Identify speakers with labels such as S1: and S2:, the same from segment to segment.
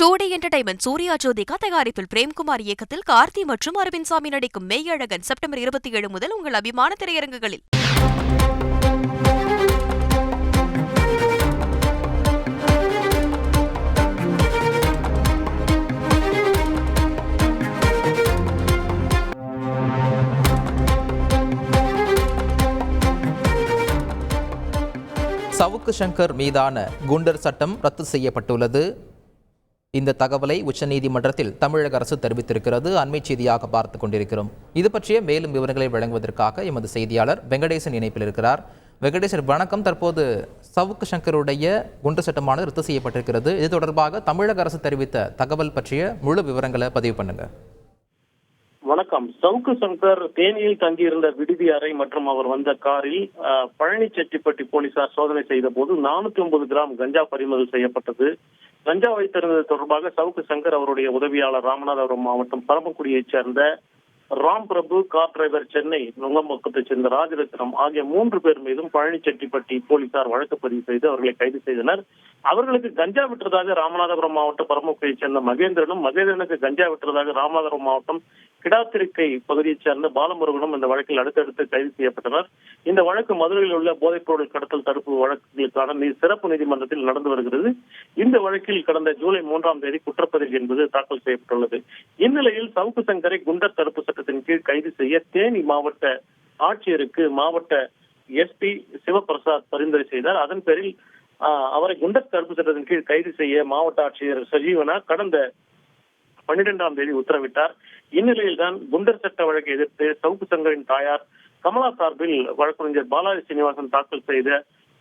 S1: டூடி entertainment Suriya Jyothika தயாரிப்பில் பிரேம்குமார் இயக்கத்தில் கார்த்தி மற்றும் அரவிந்த் சாமி நடிக்கும் மெய்யழகன் செப்டம்பர் இருபத்தி ஏழு முதல் உங்கள் அபிமான திரையரங்குகளில்.
S2: சவுக்கு சங்கர் மீதான குண்டர் சட்டம் ரத்து செய்யப்பட்டுள்ளது. இந்த தகவலை உச்சநீதிமன்றத்தில் தமிழக அரசு தெரிவித்திருக்கிறது. அண்மை செய்தியாக பார்த்து கொண்டிருக்கிறோம். இது பற்றிய மேலும் விவரங்களை வழங்குவதற்காக எமது செய்தியாளர் வெங்கடேசன் இணைப்பில் இருக்கிறார். வெங்கடேசன் வணக்கம். தற்போது சவுக்கு சங்கருடைய குண்டு சட்டமானது ரத்து செய்யப்பட்டிருக்கிறது. இது தொடர்பாக தமிழக அரசு தெரிவித்த தகவல் பற்றிய முழு விவரங்களை பதிவு பண்ணுங்கள்
S3: வணக்கம். சவுக்கு சங்கர் தேனியில் தங்கியிருந்த விடுதி அறை மற்றும் அவர் வந்த காரில் பழனி செட்டிப்பட்டி போலீசார் சோதனை செய்த போது நானூத்தி ஒன்பது கிராம் கஞ்சா பறிமுதல் செய்யப்பட்டது. கஞ்சா வைத்திருந்தது தொடர்பாக சவுக்கு சங்கர் அவருடைய உதவியாளர் ராமநாதபுரம் மாவட்டம் பரமக்குடியைச் சேர்ந்த ராம் பிரபு கார் டிரைவர் சென்னை நுங்கம்பக்கத்தைச் சேர்ந்த ராஜரத்னம் ஆகிய மூன்று பேர் மீதும் பழனிச்செட்டிப்பட்டி போலீசார் வழக்கு பதிவு செய்து அவர்களை கைது செய்தனர். அவர்களுக்கு கஞ்சா விட்டதாக ராமநாதபுரம் மாவட்டம் பரமக்குடியைச் சேர்ந்த மகேந்திரனும் மகேந்திரனுக்கு கஞ்சா விட்டதாக ராமநாதபுரம் மாவட்டம் கிடாத்திருக்கை பகுதியைச் சேர்ந்த பாலமுருகனும் இந்த வழக்கில் அடுத்தடுத்து கைது செய்யப்பட்டனர். இந்த வழக்கு மதுரையில் உள்ள போதைப்பொருள் கடத்தல் தடுப்பு வழக்குகளுக்கான சிறப்பு நீதிமன்றத்தில் நடந்து வருகிறது. இந்த வழக்கில் கடந்த ஜூலை மூன்றாம் தேதி குற்றப்பதிவு என்பது தாக்கல் செய்யப்பட்டுள்ளது. இந்நிலையில் சவுக்கு சங்கரை குண்டர் தடுப்பு சட்டத்தின் கீழ் கைது செய்ய தேனி மாவட்ட ஆட்சியருக்கு மாவட்ட எஸ்பி சிவபிரசாத் பரிந்துரை செய்தார். அதன் பேரில் ஆஹ், அவரை குண்டர் தடுப்பு சட்டத்தின் கீழ் கைது செய்ய மாவட்ட ஆட்சியர் சஜீவனா கடந்த பன்னிரெண்டாம் தேதி உத்தரவிட்டார். இந்நிலையில் தான் குண்டர் சட்ட வழக்கை எதிர்த்து சவுக்கு சங்கரின் தாயார் கமலா சார்பில் வழக்கறிஞர் பாலாஜி சீனிவாசன் தாக்கல் செய்த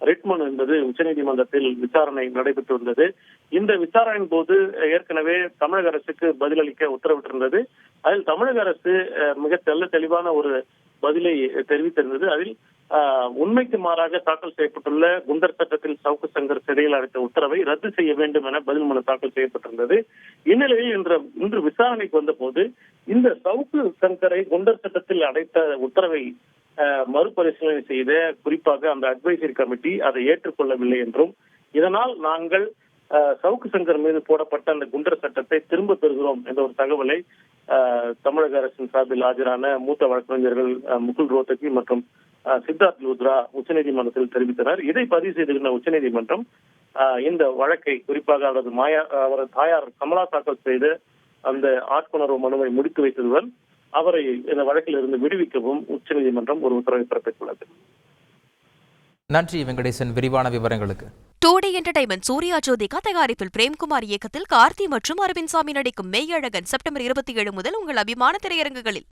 S3: ரிட் மனு என்பது உச்சநீதிமன்றத்தில் விசாரணை நடைபெற்று வந்தது. இந்த விசாரணையின் போது ஏற்கனவே தமிழக அரசுக்கு பதிலளிக்க உத்தரவிட்டிருந்தது. அதில் தமிழக அரசு மிக தெல்ல தெளிவான ஒரு பதிலை தெரிவித்திருந்தது. அதில் உண்மைக்கு மாறாக தாக்கல் செய்யப்பட்டுள்ள குண்டர் சட்டத்தில் சவுக்கு சங்கர் சிறையில் அடைத்த உத்தரவை ரத்து செய்ய வேண்டும் என பதில் மனு தாக்கல் செய்யப்பட்டிருந்தது. இந்நிலையில் இன்று இன்று விசாரணைக்கு வந்தபோது இந்த சவுக்கு சங்கரை குண்டர் சட்டத்தில் அடைத்த உத்தரவை மறுபரிசீலனை செய்த குறிப்பாக அந்த அட்வைசரி கமிட்டி அதை ஏற்றுக்கொள்ளவில்லை என்றும் இதனால் நாங்கள் ஆஹ், சவுக்கு சங்கர் மீது போடப்பட்ட அந்த குண்டர் சட்டத்தை திரும்ப பெறுகிறோம் என்ற ஒரு தகவலை தமிழக அரசின் சார்பில் ஆஜரான மூத்த வழக்கறிஞர்கள் முகுல் ரோத்தகி மற்றும் சித்தார்த் லூத்ரா உச்சநீதிமன்றத்தில் தெரிவித்தனர். இதை பதிவு செய்திருந்த உச்சநீதிமன்றம் ஆஹ், இந்த வழக்கை குறிப்பாக அவரது மாயா அவரது தாயார் கமலா தாக்கல் செய்த அந்த ஆட்கொணர்வு மனுவை முடித்து வைத்ததுடன் அவரை இந்த வழக்கில் இருந்து விடுவிக்கவும் உச்சநீதிமன்றம் ஒரு உத்தரவை பிறப்பித்துள்ளது.
S2: நன்றி வெங்கடேசன். விரிவான விவரங்களுக்கு.
S1: டூடி என்டர்டைன்மெண்ட் சூர்யா ஜோதிகா தயாரிப்பில் பிரேம்குமார் இயக்கத்தில் கார்த்தி மற்றும் அரவிந்த் சாமி நடிக்கும் மெய்யழகன் செப்டம்பர் இருபத்தி ஏழு முதல் உங்கள் அபிமான திரையரங்குகளில்.